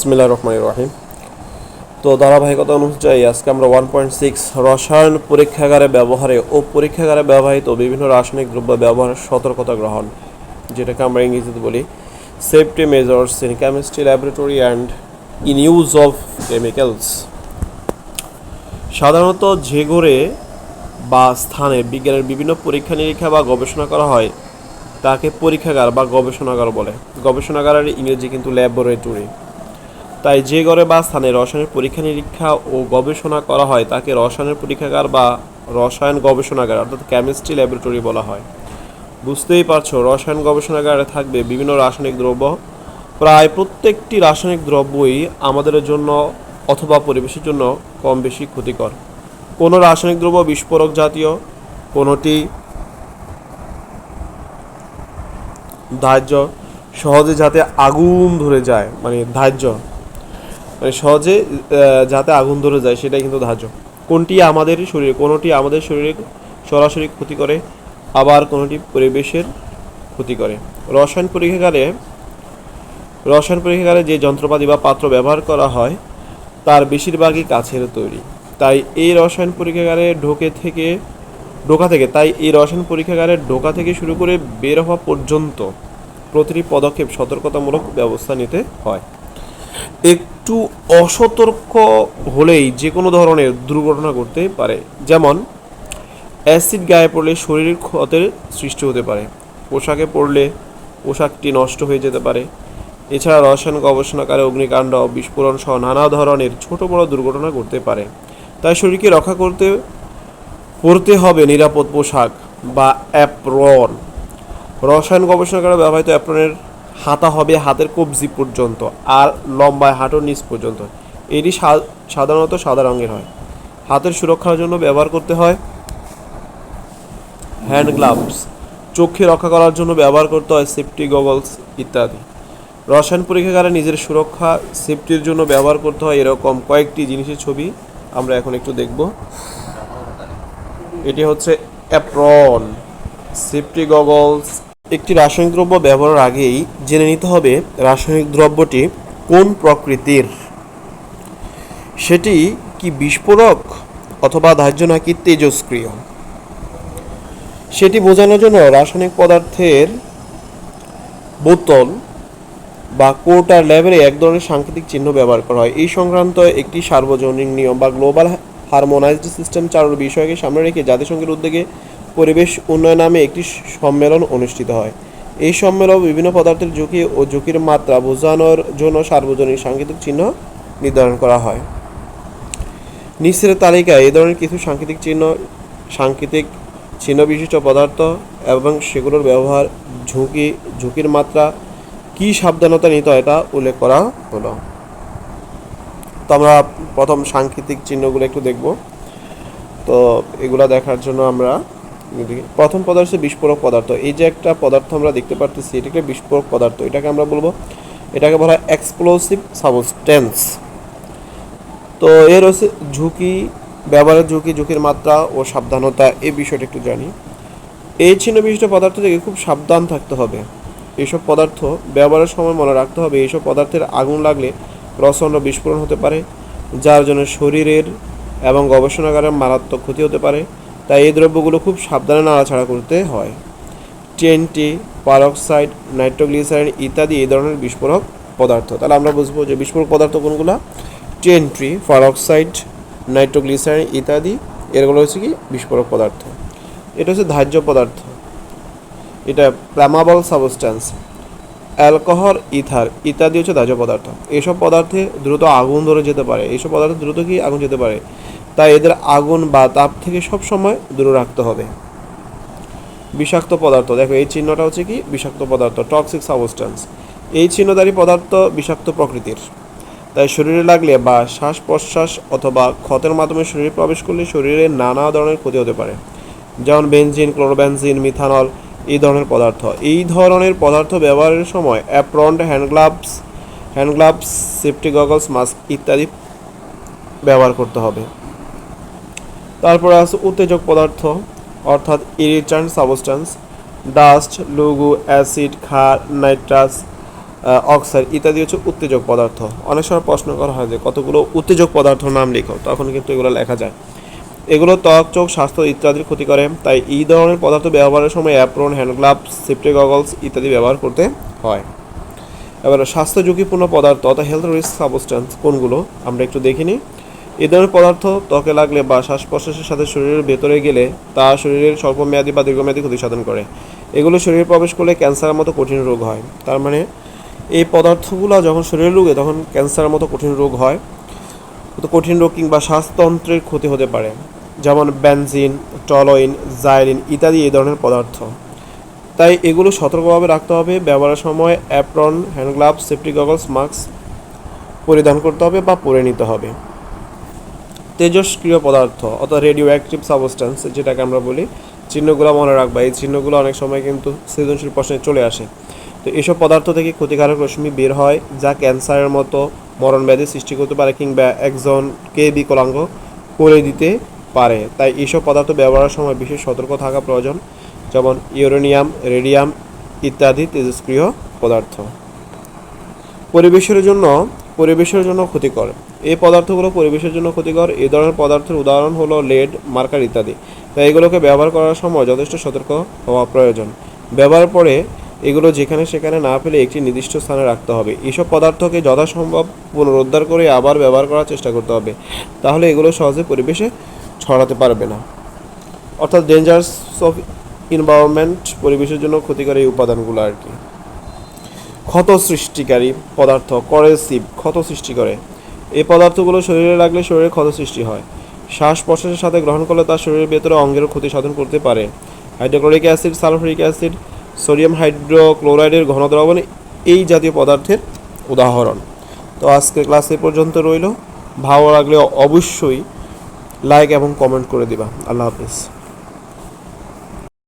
বিসমিল্লাহ রহমান রহিম। তো ধারাবাহিকতা অনুযায়ী আজকে আমরা ওয়ান পয়েন্ট সিক্স রসায়ন পরীক্ষাগারে ব্যবহারে ও পরীক্ষাগারে ব্যবহৃত বিভিন্ন রাসায়নিক দ্রব্য ব্যবহারের সতর্কতা গ্রহণ, যেটাকে আমরা ইংরেজিতে বলি safety measures in chemistry laboratory and in use of chemicals সাধারণত যে ঘরে বা স্থানে বিজ্ঞানের বিভিন্ন পরীক্ষা নিরীক্ষা বা গবেষণা করা হয়, তাকে পরীক্ষাগার বা গবেষণাগার বলে। গবেষণাগারের ইংরেজি কিন্তু ল্যাবরেটরি তাই যে ঘরে বা স্থানে রসায়নের পরীক্ষা নিরীক্ষা ও গবেষণা করা হয়, তাকে রসায়নের পরীক্ষাগার বা রসায়ন গবেষণাগার অর্থাৎ কেমিস্ট্রি ল্যাবরেটরি বলা হয়। বুঝতেই পারছ, রসায়ন গবেষণাগারে থাকবে বিভিন্ন রাসায়নিক দ্রব্য। প্রায় প্রত্যেকটি রাসায়নিক দ্রব্যই আমাদের জন্য অথবা পরিবেশের জন্য কম বেশি ক্ষতিকর। কোনো রাসায়নিক দ্রব্য বিস্ফোরক জাতীয়, কোনোটি ধার্য, সহজে যাতে আগুন ধরে যায় মানে ধার্য। মানে সহজে যাতে আগুন ধরে যায়, সেটাই কিন্তু ধার্য। কোনটি আমাদের শরীরে, কোনোটি আমাদের শরীরে সরাসরি ক্ষতি করে, আবার কোনোটি পরিবেশের ক্ষতি করে। রসায়ন পরীক্ষাগারে রসায়ন পরীক্ষাগারে যে যন্ত্রপাতি বা পাত্র ব্যবহার করা হয়, তার বেশিরভাগই কাছের তৈরি। তাই এই রসায়ন পরীক্ষাগারে ঢোকে থেকে, ঢোকা থেকে, তাই এই রসায়ন পরীক্ষাগারে ঢোকা থেকে শুরু করে বের হওয়া পর্যন্ত প্রতিটি পদক্ষেপ সতর্কতামূলক ব্যবস্থা নিতে হয়। একটু অসতর্ক হলেই যে কোনো ধরনের দুর্ঘটনা ঘটতে পারে। যেমন, অ্যাসিড গায়ে পড়লে শরীরের ক্ষতের সৃষ্টি হতে পারে। পোশাকে পড়লে পোশাকটি নষ্ট হয়ে যেতে পারে। এছাড়া রসায়ন গবেষণাগারে অগ্নিকাণ্ড, বিস্ফোরণ সহ নানা ধরনের ছোট বড় দুর্ঘটনা ঘটতে পারে। তাই শরীরকে রক্ষা করতে পরতে হবে নিরাপদ পোশাক বা অ্যাপ্রন। রসায়ন গবেষণাগারে ব্যবহৃত অ্যাপ্রনের হাতা হবে হাতের কবজি পর্যন্ত আর লম্বায় হাঁটুর নিচ পর্যন্ত। এটি সাধারণত সাদা রঙের হয়। হাতের সুরক্ষার জন্য ব্যবহার করতে হয় হ্যান্ড গ্লাভস চোখে রক্ষা করার জন্য ব্যবহার করতে হয় সেফটি গগলস ইত্যাদি। রসায়ন পরীক্ষাগারে নিজের সুরক্ষা সেফটির জন্য ব্যবহার করতে হয় এরকম কয়েকটি জিনিসের ছবি আমরা এখন একটু দেখব। এটি হচ্ছে অ্যাপ্রন সেফটি গগলস একটি রাসায়নিক দ্রব্য ব্যবহারের আগেই জেনে নিতে হবে রাসায়নিক দ্রব্যটি কোন প্রকৃতির। সেটি কি বিস্ফোরক অথবা ধার্য নাকি তেজস্ক্রিয়? সেটি বোঝানোর জন্য রাসায়নিক পদার্থের বোতল বা কোটার লেভেলে এক ধরনের সাংকেতিক চিহ্ন ব্যবহার করা হয়। এই সংক্রান্ত একটি সার্বজনীন নিয়ম বা গ্লোবাল হারমোনাইজড সিস্টেম চালুর বিষয়কে সামনে রেখে জাতিসংঘের উদ্যোগে পরিবেশ উন্নয়ন নামে একটি সম্মেলন অনুষ্ঠিত হয়। এই সম্মেলন বিভিন্ন পদার্থের ঝুঁকি ও ঝুঁকির মাত্রা বোঝানোর জন্য সার্বজনীন সাংকেতিক চিহ্ন নির্ধারণ করা হয়। নিচের তালিকায় এই ধরনের কিছু সাংকেতিক চিহ্ন সাংকেতিক চিহ্ন বিশিষ্ট পদার্থ এবং সেগুলোর ব্যবহার, ঝুঁকি, ঝুঁকির মাত্রা, কি সাবধানতা নিতে হয় এটা উল্লেখ করা হলো। তো আমরা প্রথম সাংকেতিক চিহ্নগুলো একটু দেখব। তো এগুলা দেখার জন্য আমরা। প্রথম পদার্থ বিস্ফোরক পদার্থ। এই যে একটা পদার্থ আমরা দেখতে পারতেছি, এটাকে বিস্ফোরক পদার্থ। এটাকে আমরা বলব, এটাকে বলা হয় এক্সপ্লোসিভ সাবস্টেন্স তো এর হচ্ছে ঝুঁকি, ব্যবহারের ঝুঁকি, ঝুঁকির মাত্রা ও সাবধানতা, এই বিষয়টা একটু জানি। এই ছিন্ন বিশিষ্ট পদার্থ থেকে খুব সাবধান থাকতে হবে। এইসব পদার্থ ব্যবহারের সময় মনে রাখতে হবে এইসব পদার্থের আগুন লাগলে প্রচণ্ড বিস্ফোরণ হতে পারে, যার জন্য শরীরের এবং গবেষণাগারের মারাত্মক ক্ষতি হতে পারে তাই এই দ্রব্যগুলো খুব সাবধানে নাড়াছাড়া করতে হয়। টিএনটি পারক্সাইড নাইট্রোগ্লিসারিন ইত্যাদি এই ধরনের বিস্ফোরক পদার্থ। তাহলে আমরা বুঝব যে বিস্ফোরক পদার্থ কোনগুলো? টিএনটি পারক্সাইড নাইট্রোগ্লিসারিন ইত্যাদি এগুলো হচ্ছে কি? বিস্ফোরক পদার্থ। এটা হচ্ছে ধার্য পদার্থ। এটা ফ্ল্যামাবল সাবস্ট্যান্স, অ্যালকোহল, ইথার ইত্যাদি হচ্ছে ধার্য পদার্থ। এইসব পদার্থে দ্রুত আগুন ধরে যেতে পারে। এইসব পদার্থ দ্রুত কি আগুন যেতে পারে? তাই এদের আগুন বা তাপ থেকে সব সময় দূরে রাখতে হবে। বিষাক্ত পদার্থ, দেখো এই চিহ্নটা হচ্ছে কি? বিষাক্ত পদার্থ টক্সিক সাবস্ট্যান্স এই চিহ্নধারী পদার্থ বিষাক্ত প্রকৃতির। তাই শরীরে লাগলে বা শ্বাস প্রশ্বাস অথবা ক্ষতের মাধ্যমে শরীরে প্রবেশ করলে শরীরে নানা ধরনের ক্ষতি হতে পারে। যেমন বেনজিন ক্লোরোবেনজিন মিথানল, এই ধরনের পদার্থ। এই ধরনের পদার্থ ব্যবহারের সময় apron, hand gloves hand gloves, safety goggles, mask ইত্যাদি ব্যবহার করতে হবে। তারপরে আছে উত্তেজক পদার্থ, অর্থাৎ ইরিটেন্ট সাবস্টেন্স ডাস্ট লুগু অ্যাসিড, ক্ষার, নাইট্রাস অক্সাইড ইত্যাদি হচ্ছে উত্তেজক পদার্থ। অনেক সময় প্রশ্ন করা হয় যে কতগুলো উত্তেজক পদার্থ নাম লিখো, তখন কিন্তু এগুলো লেখা যায়। এগুলো ত্বক, চোখ, স্বাস্থ্য ইত্যাদির ক্ষতি করে, তাই এই ধরনের পদার্থ ব্যবহারের সময় apron hand gloves safety goggles ইত্যাদি ব্যবহার করতে হয়। এবার স্বাস্থ্য ঝুঁকিপূর্ণ পদার্থ, অর্থাৎ হেলথ রিস্ক সাবস্টেন্স কোনগুলো, আমরা একটু দেখে নিই। এ ধরনের পদার্থ ত্বকে লাগলে বা শ্বাস প্রশ্বাসের সাথে শরীরের ভেতরে গেলে তা শরীরের স্বল্পমেয়াদী বা দীর্ঘমেয়াদী ক্ষতি সাধন করে। এগুলো শরীরে প্রবেশ করলে ক্যান্সারের মতো কঠিন রোগ হয়। তার মানে এই পদার্থগুলো যখন শরীরে ঢুকে তখন ক্যান্সারের মতো কঠিন রোগ হয়। তো কঠিন রোগ কিংবা শ্বাসতন্ত্রের ক্ষতি হতে পারে। যেমন বেনজিন টলয়েন জাইলিন ইত্যাদি এই ধরনের পদার্থ। তাই এগুলো সতর্কভাবে রাখতে হবে। ব্যবহারের সময় apron, hand gloves, safety goggles, mask পরিধান করতে হবে বা পরে নিতে হবে। তেজস্ক্রিয় পদার্থ, অর্থাৎ রেডিও অ্যাক্টিভ সাবস্টেন্স যেটাকে আমরা বলি, চিহ্নগুলো মনে রাখবা। এই চিহ্নগুলো অনেক সময় কিন্তু সৃজনশীল প্রশ্নে চলে আসে। তো এসব পদার্থ থেকে ক্ষতিকারক রশ্মি বের হয় যা ক্যান্সারের মতো মরণ ব্যাধি সৃষ্টি করতে পারে কিংবা একজনকে বিকলাঙ্গ করে দিতে পারে। তাই এইসব পদার্থ ব্যবহারের সময় বিশেষ সতর্ক থাকা প্রয়োজন, যেমন ইউরেনিয়াম, রেডিয়াম ইত্যাদি তেজস্ক্রিয় পদার্থ। পরিবেশের জন্য পরিবেশের জন্য ক্ষতিকর। এই পদার্থগুলো পরিবেশের জন্য ক্ষতিকর। এই ধরনের পদার্থের উদাহরণ হলো লেড, মার্কার ইত্যাদি। তাই এগুলোকে ব্যবহার করার সময় যথেষ্ট সতর্ক হওয়া প্রয়োজন। ব্যবহার পরে এগুলো যেখানে সেখানে না ফেলে একটি নির্দিষ্ট স্থানে রাখতে হবে। এইসব পদার্থকে যথাসম্ভব পুনরুদ্ধার করে আবার ব্যবহার করার চেষ্টা করতে হবে। তাহলে এগুলো সহজে পরিবেশে ছড়াতে পারবে না। অর্থাৎ ডেঞ্জার্স অফ এনভায়রনমেন্ট পরিবেশের জন্য ক্ষতিকর এই উপাদানগুলো আর কি। ক্ষত সৃষ্টিকারী পদার্থ করেসিভ ক্ষত সৃষ্টি করে। এই পদার্থগুলো শরীরে লাগলে শরীরে ক্ষত সৃষ্টি হয়। শ্বাস প্রশ্বাসের সাথে গ্রহণ করলে তার শরীরের ভেতরে অঙ্গের ক্ষতি সাধন করতে পারে। Hydrochloric acid sulphuric acid, sodium হাইড্রোক্লোরাইডের ঘন দ্রবণ এই জাতীয় পদার্থের উদাহরণ। তো আজকে ক্লাস এ পর্যন্ত রইল। ভালো লাগলে অবশ্যই লাইক এবং কমেন্ট করে দিবা। আল্লাহ হাফিজ।